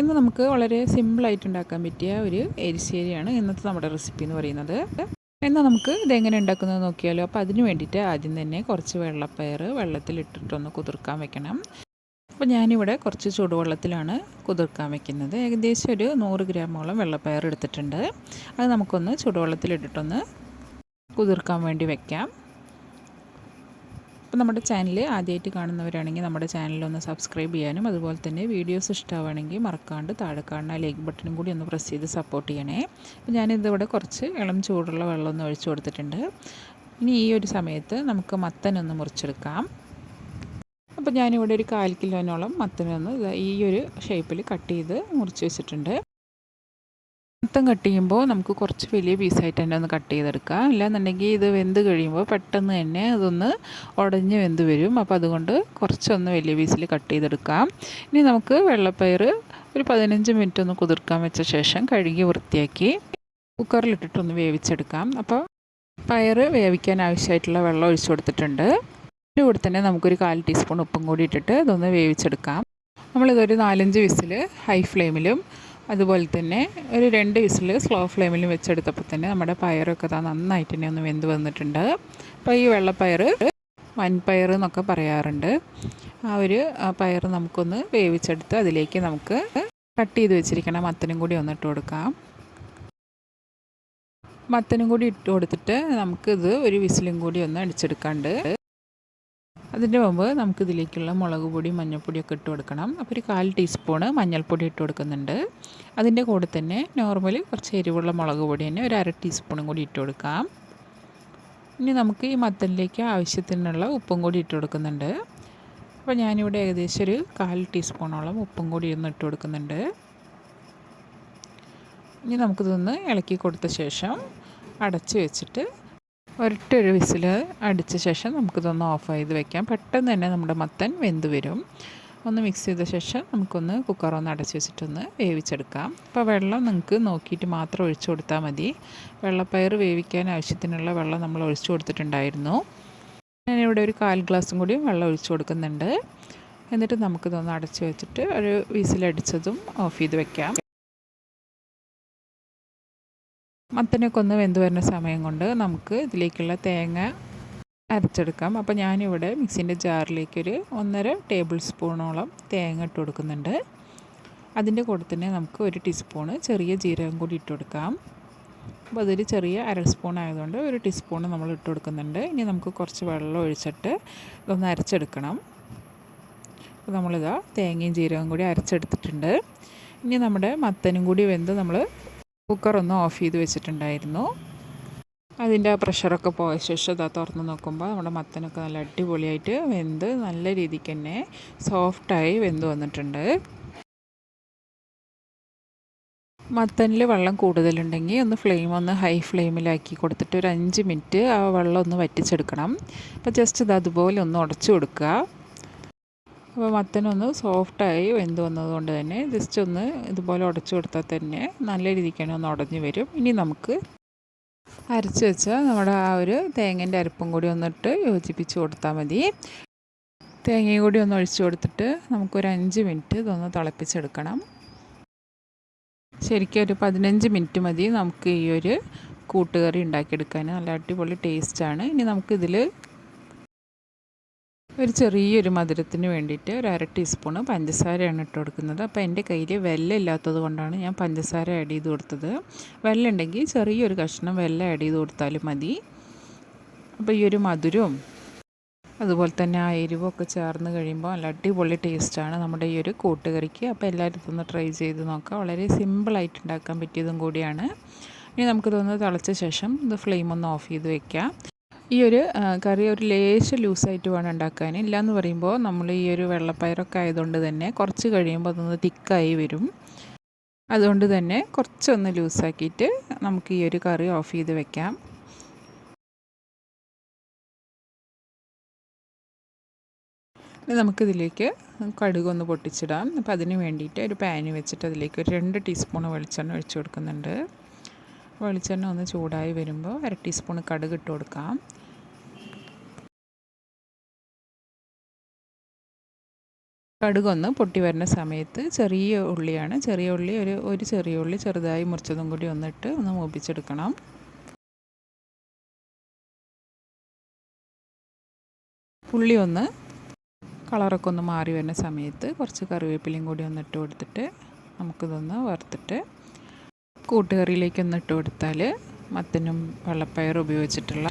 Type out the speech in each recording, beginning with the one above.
ഇന്ന് നമുക്ക് വളരെ സിമ്പിളായിട്ട് ഉണ്ടാക്കാൻ പറ്റിയ ഒരു എരിശ്ശേരിയാണ് ഇന്നത്തെ നമ്മുടെ റെസിപ്പി എന്ന് പറയുന്നത്. എന്നാൽ നമുക്ക് ഇതെങ്ങനെ ഉണ്ടാക്കുന്നത് നോക്കിയാലോ. അപ്പോൾ അതിന് വേണ്ടിയിട്ട് ആദ്യം തന്നെ കുറച്ച് വെള്ളപ്പയർ വെള്ളത്തിലിട്ടിട്ടൊന്ന് കുതിർക്കാൻ വെക്കണം. അപ്പോൾ ഞാനിവിടെ കുറച്ച് ചൂടുവെള്ളത്തിലാണ് കുതിർക്കാൻ വെക്കുന്നത്. ഏകദേശം ഒരു നൂറ് ഗ്രാമോളം വെള്ളപ്പയർ എടുത്തിട്ടുണ്ട്. അത് നമുക്കൊന്ന് ചൂടുവെള്ളത്തിലിട്ടിട്ടൊന്ന് കുതിർക്കാൻ വേണ്ടി വെക്കാം. അപ്പോൾ നമ്മുടെ ചാനൽ ആദ്യമായിട്ട് കാണുന്നവരാണെങ്കിൽ നമ്മുടെ ചാനലൊന്ന് സബ്സ്ക്രൈബ് ചെയ്യാനും അതുപോലെ തന്നെ വീഡിയോസ് ഇഷ്ടമാണെങ്കിൽ മറക്കാണ്ട് താഴെ കാണുന്ന ലൈക്ക് ബട്ടണും കൂടി ഒന്ന് പ്രസ് ചെയ്ത് സപ്പോർട്ട് ചെയ്യണേ. അപ്പോൾ ഞാനിതിവിടെ കുറച്ച് ഇളം ചൂടുള്ള വെള്ളം ഒന്ന് ഒഴിച്ചു കൊടുത്തിട്ടുണ്ട്. ഇനി ഈ ഒരു സമയത്ത് നമുക്ക് മത്തനൊന്ന് മുറിച്ചെടുക്കാം. അപ്പോൾ ഞാനിവിടെ ഒരു കാൽ കിലോനോളം മത്തനൊന്ന് ഈ ഒരു ഷേപ്പിൽ കട്ട് ചെയ്ത് മുറിച്ച് വെച്ചിട്ടുണ്ട്. മൊത്തം കട്ട് ചെയ്യുമ്പോൾ നമുക്ക് കുറച്ച് വലിയ പീസായിട്ട് തന്നെ ഒന്ന് കട്ട് ചെയ്തെടുക്കാം. അല്ലാന്നുണ്ടെങ്കിൽ ഇത് വെന്ത് കഴിയുമ്പോൾ പെട്ടെന്ന് തന്നെ അതൊന്ന് ഉടഞ്ഞ് വെന്ത് വരും. അപ്പോൾ അതുകൊണ്ട് കുറച്ചൊന്ന് വലിയ പീസിൽ കട്ട് ചെയ്തെടുക്കാം. ഇനി നമുക്ക് വെള്ളപ്പയർ ഒരു പതിനഞ്ച് മിനിറ്റ് ഒന്ന് കുതിർക്കാൻ വെച്ച ശേഷം കഴുകി വൃത്തിയാക്കി കുക്കറിലിട്ടിട്ടൊന്ന് വേവിച്ചെടുക്കാം. അപ്പോൾ പയർ വേവിക്കാൻ ആവശ്യമായിട്ടുള്ള വെള്ളം ഒഴിച്ചു കൊടുത്തിട്ടുണ്ട്. ഇതിന്റെ കൂടെ തന്നെ നമുക്കൊരു കാൽ ടീസ്പൂൺ ഉപ്പും കൂടി ഇട്ടിട്ട് ഇതൊന്ന് വേവിച്ചെടുക്കാം. നമ്മളിതൊരു നാലഞ്ച് വിസിൽ ഹൈ ഫ്ലെയിമിലും അതുപോലെ തന്നെ ഒരു രണ്ട് വിസിൽ സ്ലോ ഫ്ലെയിമിൽ വെച്ചെടുത്തപ്പോൾ തന്നെ നമ്മുടെ പയറൊക്കെ താ നന്നായിട്ട് തന്നെ ഒന്ന് വെന്ത് വന്നിട്ടുണ്ട്. അപ്പോൾ ഈ വെള്ളപ്പയർ വൻപയർ എന്നൊക്കെ പറയാറുണ്ട്. ആ ഒരു പയർ നമുക്കൊന്ന് വേവിച്ചെടുത്ത് അതിലേക്ക് നമുക്ക് കട്ട് ചെയ്ത് വെച്ചിരിക്കണം മത്തനും കൂടി ഒന്ന് ഇട്ട് കൊടുക്കാം. മത്തനും കൂടി ഇട്ട് കൊടുത്തിട്ട് നമുക്കിത് ഒരു വിസിലും കൂടി ഒന്ന് അടിച്ചെടുക്കാണ്ട് അതിന്റെ മുമ്പ് നമുക്ക് ഇതിലേക്കുള്ള മുളക് പൊടി മഞ്ഞൾപ്പൊടിയൊക്കെ ഇട്ട് കൊടുക്കണം. അപ്പോൾ ഒരു കാൽ ടീസ്പൂണ് മഞ്ഞൾപ്പൊടി ഇട്ട് കൊടുക്കുന്നുണ്ട്. അതിന്റെ കൂടെ തന്നെ നോർമലി കുറച്ച് എരിവുള്ള മുളക് പൊടി തന്നെ ഒരു അര ടീസ്പൂണും കൂടി ഇട്ട് കൊടുക്കാം. ഇനി നമുക്ക് ഈ മത്തനിലേക്ക് ആവശ്യത്തിനുള്ള ഉപ്പും കൂടി ഇട്ട് കൊടുക്കുന്നുണ്ട്. അപ്പോൾ ഞാനിവിടെ ഏകദേശം ഒരു കാൽ ടീസ്പൂണോളം ഉപ്പും കൂടി ഒന്ന് ഇട്ട് കൊടുക്കുന്നുണ്ട്. ഇനി നമുക്കിതൊന്ന് ഇളക്കി കൊടുത്ത ശേഷം അടച്ച് വെച്ചിട്ട് ഒരൊറ്റൊരു വിസിൽ അടിച്ച ശേഷം നമുക്കിതൊന്ന് ഓഫ് ചെയ്ത് വെക്കാം. പെട്ടെന്ന് തന്നെ നമ്മുടെ മത്തൻ വെന്ത് വരും. ഒന്ന് മിക്സ് ചെയ്ത ശേഷം നമുക്കൊന്ന് കുക്കർ ഒന്ന് അടച്ച് വെച്ചിട്ടൊന്ന് വേവിച്ചെടുക്കാം. അപ്പോൾ വെള്ളം നിങ്ങൾക്ക് നോക്കിയിട്ട് മാത്രം ഒഴിച്ചു കൊടുത്താൽ മതി. വെള്ളപ്പയർ വേവിക്കാൻ ആവശ്യത്തിനുള്ള വെള്ളം നമ്മൾ ഒഴിച്ചു കൊടുത്തിട്ടുണ്ടായിരുന്നു. ഞാനിവിടെ ഒരു കാൽ ഗ്ലാസും കൂടി വെള്ളം ഒഴിച്ചു കൊടുക്കുന്നുണ്ട്. എന്നിട്ട് നമുക്കിതൊന്ന് അടച്ച് വെച്ചിട്ട് ഒരു വിസിലടിച്ചതും ഓഫ് ചെയ്ത് വെക്കാം. മത്തനൊക്കെ ഒന്ന് വെന്ത് വരുന്ന സമയം കൊണ്ട് നമുക്ക് ഇതിലേക്കുള്ള തേങ്ങ അരച്ചെടുക്കാം. അപ്പോൾ ഞാനിവിടെ മിക്സിന്റെ ജാറിലേക്കൊരു ഒന്നര ടേബിൾ സ്പൂണോളം തേങ്ങ ഇട്ട് കൊടുക്കുന്നുണ്ട്. അതിന്റെ കൂടെ തന്നെ നമുക്ക് ഒരു ടീസ്പൂണ് ചെറിയ ജീരകം കൂടി ഇട്ട് കൊടുക്കാം. അപ്പോൾ അതൊരു ചെറിയ അര സ്പൂൺ ആയതുകൊണ്ട് ഒരു ടീസ്പൂൺ നമ്മൾ ഇട്ട് കൊടുക്കുന്നുണ്ട്. ഇനി നമുക്ക് കുറച്ച് വെള്ളം ഒഴിച്ചിട്ട് ഇതൊന്ന് അരച്ചെടുക്കണം. അപ്പോൾ നമ്മളിതാ തേങ്ങയും ജീരകം കൂടി അരച്ചെടുത്തിട്ടുണ്ട്. ഇനി നമ്മുടെ മത്തനും കൂടി വെന്ത് നമ്മൾ കുക്കറൊന്ന് ഓഫ് ചെയ്ത് വെച്ചിട്ടുണ്ടായിരുന്നു. അതിന്റെ പ്രഷറൊക്കെ പോയ ശേഷം ഇതാ തുറന്ന് നോക്കുമ്പോൾ നമ്മുടെ മത്തനൊക്കെ നല്ല അടിപൊളിയായിട്ട് വെന്ത് നല്ല രീതിക്ക് തന്നെ സോഫ്റ്റായി വെന്ത് വന്നിട്ടുണ്ട്. മത്തനിൽ വെള്ളം കൂടുതലുണ്ടെങ്കിൽ ഒന്ന് ഫ്ലെയിം ഒന്ന് ഹൈ ഫ്ലെയിമിലാക്കി കൊടുത്തിട്ട് ഒരു അഞ്ച് മിനിറ്റ് ആ വെള്ളം ഒന്ന് വറ്റിച്ചെടുക്കണം. അപ്പോൾ ജസ്റ്റ് ഇത് അതുപോലെ ഒന്ന് ഉടച്ചു കൊടുക്കുക. അപ്പോൾ മത്തനൊന്ന് സോഫ്റ്റായി വെന്ത് വന്നതുകൊണ്ട് തന്നെ ജസ്റ്റ് ഒന്ന് ഇതുപോലെ ഉടച്ചു കൊടുത്താൽ തന്നെ നല്ല രീതിക്കാണ് ഒന്ന് ഉടഞ്ഞു വരും. ഇനി നമുക്ക് അരച്ച് വെച്ച നമ്മുടെ ആ ഒരു തേങ്ങേന്റെ അരപ്പും കൂടി ഒന്നിട്ട് യോജിപ്പിച്ച് കൊടുത്താൽ മതി. തേങ്ങയും കൂടി ഒന്ന് ഒഴിച്ചു കൊടുത്തിട്ട് നമുക്കൊരു അഞ്ച് മിനിറ്റ് ഇതൊന്ന് തിളപ്പിച്ചെടുക്കണം. ശരിക്കും ഒരു പതിനഞ്ച് മിനിറ്റ് മതി നമുക്ക് ഈ ഒരു കൂട്ടുകറി ഉണ്ടാക്കിയെടുക്കാൻ. നല്ല അടിപൊളി ടേസ്റ്റാണ് ഇനി നമുക്കിതിൽ ഒരു ചെറിയൊരു മധുരത്തിന് വേണ്ടിയിട്ട് ഒരു അര ടീസ്പൂണ് പഞ്ചസാരയാണ് ഇട്ട് കൊടുക്കുന്നത്. അപ്പോൾ എന്റെ കയ്യിൽ വെല്ല ഇല്ലാത്തത് കൊണ്ടാണ് ഞാൻ പഞ്ചസാര ആഡ് ചെയ്ത് കൊടുത്തത്. വെല്ലുണ്ടെങ്കിൽ ചെറിയൊരു കഷ്ണം വെല്ല ആഡ് ചെയ്ത് കൊടുത്താലും മതി. അപ്പോൾ ഈ ഒരു മധുരവും അതുപോലെ തന്നെ ആ എരിവൊക്കെ ചേർന്ന് കഴിയുമ്പോൾ നല്ല അടിപൊളി ടേസ്റ്റാണ് നമ്മുടെ ഈ ഒരു കൂട്ടുകറിക്ക്. അപ്പോൾ എല്ലാവരും ഒന്ന് ട്രൈ ചെയ്ത് നോക്കാം വളരെ സിമ്പിളായിട്ട് ഉണ്ടാക്കാൻ പറ്റിയതും കൂടിയാണ്. ഇനി നമുക്കിതൊന്ന് തിളച്ച ശേഷം ഇത് ഫ്ലെയിം ഒന്ന് ഓഫ് ചെയ്ത് വെക്കാം. ഈ ഒരു കറി ഒരു ലേശം ലൂസായിട്ട് വേണം ഉണ്ടാക്കാൻ ഇല്ലയെന്ന് പറയുമ്പോൾ നമ്മൾ ഈ ഒരു വെള്ളപ്പയറൊക്കെ ആയതുകൊണ്ട് തന്നെ കുറച്ച് കഴിയുമ്പോൾ അതൊന്ന് തിക്കായി വരും. അതുകൊണ്ട് തന്നെ കുറച്ചൊന്ന് ലൂസാക്കിയിട്ട് നമുക്ക് ഈ ഒരു കറി ഓഫ് ചെയ്ത് വെക്കാം. നമുക്കിതിലേക്ക് കടുകൊന്ന് പൊട്ടിച്ചിടാം. അപ്പോൾ അതിന് വേണ്ടിയിട്ട് ഒരു പാന് വെച്ചിട്ട് അതിലേക്ക് ഒരു രണ്ട് ടീസ്പൂൺ വെളിച്ചെണ്ണ ഒഴിച്ചു കൊടുക്കുന്നുണ്ട്. വെളിച്ചെണ്ണ ഒന്ന് ചൂടായി വരുമ്പോൾ അര ടീസ്പൂൺ കടുക് ഇട്ട് കൊടുക്കാം. കടുകൊന്ന് പൊട്ടി വരുന്ന സമയത്ത് ചെറിയ ഉള്ളിയാണ്. ചെറിയ ഉള്ളി ഒരു ഒരു ചെറിയ ഉള്ളി ചെറുതായി മുറിച്ചതും കൂടി ഒന്നിട്ട് ഒന്ന് മൂപ്പിച്ചെടുക്കണം. ഉള്ളി ഒന്ന് കളറൊക്കെ ഒന്ന് മാറി വരുന്ന സമയത്ത് കുറച്ച് കറിവേപ്പിലയും കൂടി ഒന്ന് ഇട്ട് കൊടുത്തിട്ട് നമുക്കിതൊന്ന് വറുത്തിട്ട് കൂട്ടുകറിയിലേക്ക് ഒന്ന് ഇട്ട് കൊടുത്താൽ മത്തനും വെള്ളപ്പയറും ഉപയോഗിച്ചിട്ടുള്ള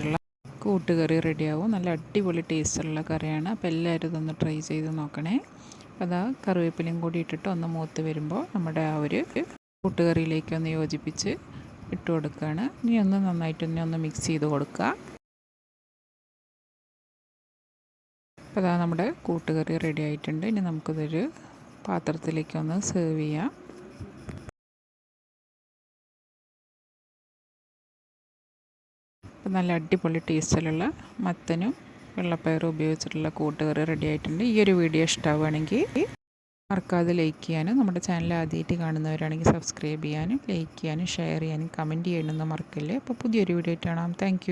കൂട്ടുകറി റെഡിയാവും നല്ല അടിപൊളി ടേസ്റ്റുള്ള കറിയാണ്. അപ്പോൾ എല്ലാവരും ഇതൊന്ന് ട്രൈ ചെയ്ത് നോക്കണേ. അപ്പോൾ അതാ കറിവേപ്പിലയും കൂടി ഇട്ടിട്ട് ഒന്ന് മൂത്ത് വരുമ്പോൾ നമ്മുടെ ആ ഒരു കൂട്ടുകറിയിലേക്ക് ഒന്ന് യോജിപ്പിച്ച് ഇട്ട് കൊടുക്കുകയാണ്. ഇനി ഒന്ന് നന്നായിട്ട് തന്നെ ഒന്ന് മിക്സ് ചെയ്ത് കൊടുക്കുക. അപ്പോൾ അതാ നമ്മുടെ കൂട്ടുകറി റെഡി ആയിട്ടുണ്ട്. ഇനി നമുക്കിതൊരു പാത്രത്തിലേക്ക് ഒന്ന് സെർവ് ചെയ്യാം. നല്ല അടിപൊളി ടേസ്റ്റിലുള്ള മത്തനും വെള്ളപ്പയറും ഉപയോഗിച്ചിട്ടുള്ള കൂട്ടുകറി റെഡി ആയിട്ടുണ്ട്. ഈ ഒരു വീഡിയോ ഇഷ്ടമാവുകയാണെങ്കിൽ മറക്കാതെ ലൈക്ക് ചെയ്യാനും നമ്മുടെ ചാനൽ ആദ്യമായിട്ട് കാണുന്നവരാണെങ്കിൽ സബ്സ്ക്രൈബ് ചെയ്യാനും ലൈക്ക് ചെയ്യാനും ഷെയർ ചെയ്യാനും കമന്റ് ചെയ്യാനൊന്നും മറക്കില്ലേ. അപ്പോൾ പുതിയൊരു വീഡിയോ ആയിട്ട് കാണാം. താങ്ക്